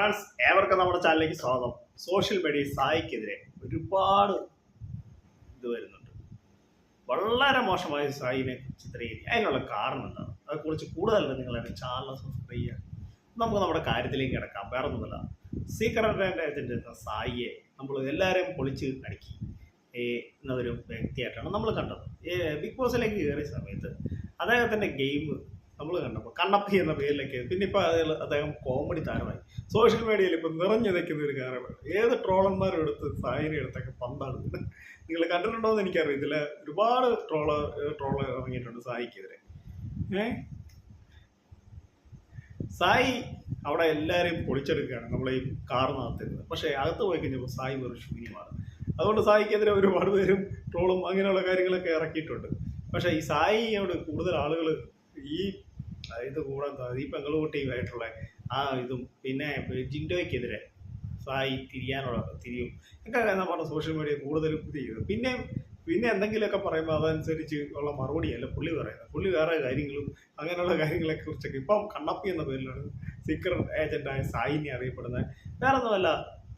Friends ഏവർക്കും നമ്മുടെ ചാനലിലേക്ക് സ്വാഗതം. സോഷ്യൽ മീഡിയ സായിക്കെതിരെ ഒരുപാട് ഇത് വരുന്നുണ്ട്. വളരെ മോശമായ സായിനെ ചിത്രീകരിക്കുക. അതിനുള്ള കാരണം എന്താണ്? അതേക്കുറിച്ച് കൂടുതൽ നിങ്ങൾ എന്റെ ചാനൽ സബ്സ്ക്രൈബ് ചെയ്യുക. നമുക്ക് നമ്മുടെ കാര്യത്തിലേക്ക് കിടക്കാം. വേറെ ഒന്നുമല്ല സീക്രട്ട് സായിയെ നമ്മൾ എല്ലാവരെയും പൊളിച്ച് അടുക്കി. എന്നൊരു വ്യക്തിയായിട്ടാണ് നമ്മൾ കണ്ടത്. ബിഗ് ബോസിലേക്ക് കയറിയ സമയത്ത് അദ്ദേഹത്തിന്റെ ഗെയിം നമ്മൾ കണ്ടപ്പോൾ കണ്ണപ്പി എന്ന പേരിലൊക്കെ പിന്നെ ഇപ്പോൾ അതിൽ അദ്ദേഹം കോമഡി താരമായി. സോഷ്യൽ മീഡിയയിൽ ഇപ്പം നിറഞ്ഞു നിൽക്കുന്ന ഒരു കാര്യമാണ് ഏത് ട്രോളന്മാരും എടുത്ത് സായിനെ എടുത്തൊക്കെ പന്താണ് നിങ്ങൾ കണ്ടിട്ടുണ്ടോ എന്ന് എനിക്കറിയത്തില്ല ഒരുപാട് ട്രോൾ ട്രോൾ ഇറങ്ങിയിട്ടുണ്ട് സായിക്കെതിരെ. ഏ? സായി അവിടെ എല്ലാവരെയും പൊളിച്ചെടുക്കുകയാണ്. നമ്മളെ ഈ കാറിനകത്തിരുന്നത് പക്ഷേ അകത്ത് പോയി കഴിഞ്ഞപ്പോൾ സായി വെറും ശൂന്യമാണ്. അതുകൊണ്ട് സായിക്കെതിരെ ഒരുപാട് പേരും ട്രോളും അങ്ങനെയുള്ള കാര്യങ്ങളൊക്കെ ഇറക്കിയിട്ടുണ്ട്. പക്ഷേ ഈ സായിയോട് കൂടുതൽ ആളുകൾ ഈ ഇത് കൂടാതെ ഈ പെങ്ങളുകുട്ടിയുമായിട്ടുള്ള ആ ഇതും പിന്നെ ജിൻഡോയ്ക്കെതിരെ സായി തിരിയാനുള്ള തിരിയും. ഒക്കെ നമ്മുടെ സോഷ്യൽ മീഡിയ ഇത് ചെയ്തു പിന്നെ പിന്നെ എന്തെങ്കിലുമൊക്കെ പറയുമ്പോൾ അതനുസരിച്ച് ഉള്ള മറുപടിയല്ല പുള്ളി പറയുന്നത്. പുള്ളി വേറെ കാര്യങ്ങളും അങ്ങനെയുള്ള കാര്യങ്ങളെ കുറിച്ചൊക്കെ. ഇപ്പം കണ്ണപ്പി എന്ന പേരിലാണ് സീക്രട്ട് ഏജന്റായ സായിനെ അറിയപ്പെടുന്നത്. വേറെ ഒന്നുമല്ല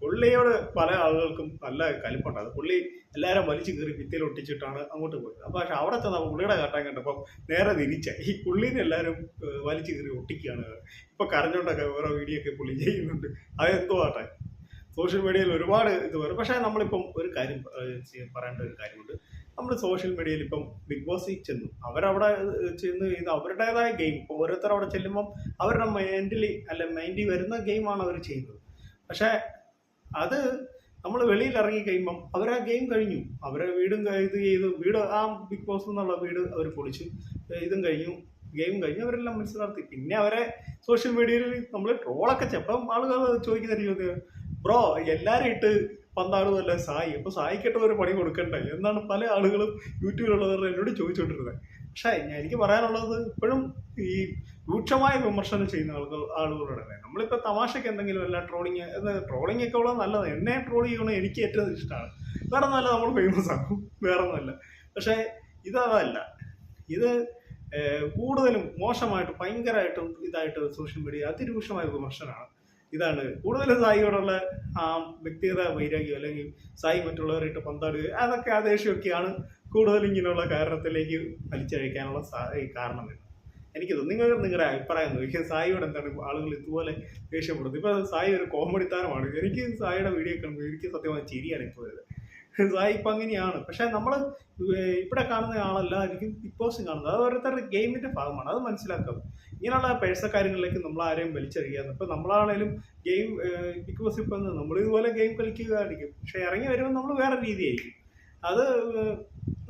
പുള്ളിയോട് പല ആളുകൾക്കും നല്ല കലിപ്പുണ്ട്. അത് പുള്ളി എല്ലാവരും വലിച്ചു കയറി ഭിത്തിയിൽ ഒട്ടിച്ചിട്ടാണ് അങ്ങോട്ട് പോയത്. അപ്പോൾ പക്ഷെ അവിടെ ചെന്നപ്പോൾ പുള്ളിയുടെ കാട്ടാൻ കണ്ടപ്പോൾ നേരെ തിരിച്ച ഈ പുള്ളീനെ എല്ലാവരും വലിച്ചു കയറി ഒട്ടിക്കുകയാണ്. ഇപ്പോൾ കരഞ്ഞോണ്ടൊക്കെ വേറെ വീഡിയോ ഒക്കെ പുള്ളി ചെയ്യുന്നുണ്ട്. അതെന്തോ ആട്ടെ. സോഷ്യൽ മീഡിയയിൽ ഒരുപാട് ഇത് വരും. പക്ഷേ നമ്മളിപ്പം ഒരു കാര്യം പറയേണ്ട ഒരു കാര്യമുണ്ട്. നമ്മൾ സോഷ്യൽ മീഡിയയിൽ ഇപ്പം ബിഗ് ബോസിൽ ചെന്നു. അവരവിടെ ചെന്ന് ഇത് അവരുടേതായ ഗെയിം. ഇപ്പോൾ ഓരോരുത്തർ അവിടെ ചെല്ലുമ്പം അവരുടെ മൈൻഡിൽ അല്ല മൈൻഡിൽ വരുന്ന ഗെയിമാണ് അവർ ചെയ്യുന്നത്. പക്ഷേ അത് നമ്മൾ വെളിയിൽ ഇറങ്ങി കഴിയുമ്പം അവർ ആ ഗെയിം കഴിഞ്ഞു. അവരെ വീടും ഇത് ചെയ്തു. വീട് ആ ബിഗ് ബോസ് എന്നുള്ള വീട് അവർ പൊളിച്ചു. ഇതും കഴിഞ്ഞു. ഗെയിം കഴിഞ്ഞു. അവരെല്ലാം മനസ്സിലാക്കി. പിന്നെ അവരെ സോഷ്യൽ മീഡിയയിൽ നമ്മൾ ട്രോളൊക്കെ ചെപ്പം ആളുകൾ ചോദിക്കുന്ന ചോദ്യം ബ്രോ എല്ലാരും ഇട്ട് പന്താടുമല്ല സായി? അപ്പോൾ സായിക്കിട്ട് ഒരു പണി കൊടുക്കണ്ടേ? എന്നാണ് പല ആളുകളും യൂട്യൂബിലുള്ളവർ എന്നോട് ചോദിച്ചുകൊണ്ടിരുന്നത് പക്ഷേ എനിക്ക് പറയാനുള്ളത് ഇപ്പോഴും ഈ രൂക്ഷമായ വിമർശനം ചെയ്യുന്ന ആളുകൾ ആളുകളുടെ നമ്മളിപ്പോൾ തമാശയ്ക്ക് എന്തെങ്കിലും അല്ല ട്രോളിങ് ട്രോളിങ് ഒക്കെ ഉള്ളത് നല്ലത്. എന്നെ ട്രോൾ ചെയ്യണം എനിക്ക് ഏറ്റവും ഇഷ്ടമാണ്. വേറെ ഒന്നല്ല നമ്മൾ ഫേമസ് ആക്കും. വേറെ ഒന്നുമല്ല. പക്ഷേ ഇതല്ല. ഇത് കൂടുതലും മോശമായിട്ട് ഭയങ്കരമായിട്ടും ഇതായിട്ട് സോഷ്യൽ മീഡിയ അതിരൂക്ഷമായ വിമർശനമാണ്. ഇതാണ്. കൂടുതലും സായിയോടുള്ള ആ വ്യക്തിഗത വൈരാഗ്യം അല്ലെങ്കിൽ സായി മറ്റുള്ളവരായിട്ട് പന്താടുക അതൊക്കെ ആ ദേഷ്യമൊക്കെയാണ് കൂടുതൽ ഇങ്ങനെയുള്ള കാരണത്തിലേക്ക് വലിച്ചഴിക്കാനുള്ള കാരണം. വരുന്നത് എനിക്ക് നിങ്ങൾ നിങ്ങളുടെ അഭിപ്രായം നോക്കിയാൽ സായിയോട് എന്താണ് ആളുകൾ ഇതുപോലെ ദേഷ്യപ്പെടുന്നത്? ഇപ്പോൾ സായി ഒരു കോമഡി താരമാണ്. എനിക്ക് സായിയുടെ വീഡിയോ കാണുമ്പോൾ എനിക്ക് സത്യമായി ചിരിയാണ് ഇപ്പോൾ വരുന്നത് സായി ഇപ്പം അങ്ങനെയാണ് പക്ഷേ നമ്മൾ ഇവിടെ കാണുന്ന ആളല്ല ബിഗ് ബോസ് കാണുന്നത്. അത് ഓരോരുത്തരുടെ ഗെയിമിന്റെ ഭാഗമാണ്. അത് മനസ്സിലാക്കാം. ഇങ്ങനെയുള്ള പേഴ്സ കാര്യങ്ങളിലേക്ക് നമ്മൾ ആരെയും വലിച്ചെറിയാന്ന് ഇപ്പൊ നമ്മളാണേലും ഗെയിം ബിഗ് ബോസ് ഇപ്പം നമ്മൾ ഇതുപോലെ ഗെയിം കളിക്കുകയായിരിക്കും. പക്ഷേ ഇറങ്ങി വരുമ്പോൾ നമ്മൾ വേറെ രീതിയായിരിക്കും. അത്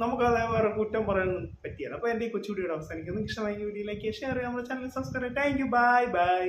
നമുക്ക് നമുക്കത് വേറെ കുറ്റം പറയാൻ പറ്റിയല്ല അപ്പോൾ എന്റെ ഈ കൊച്ചുകൂടിയുടെ അവസാനിക്കുന്നു. ഇഷ്ടമായി വീഡിയോയിലേക്ക് ഷെയർ ചെയ്യാം നമ്മുടെ channel subscribe thank you bye bye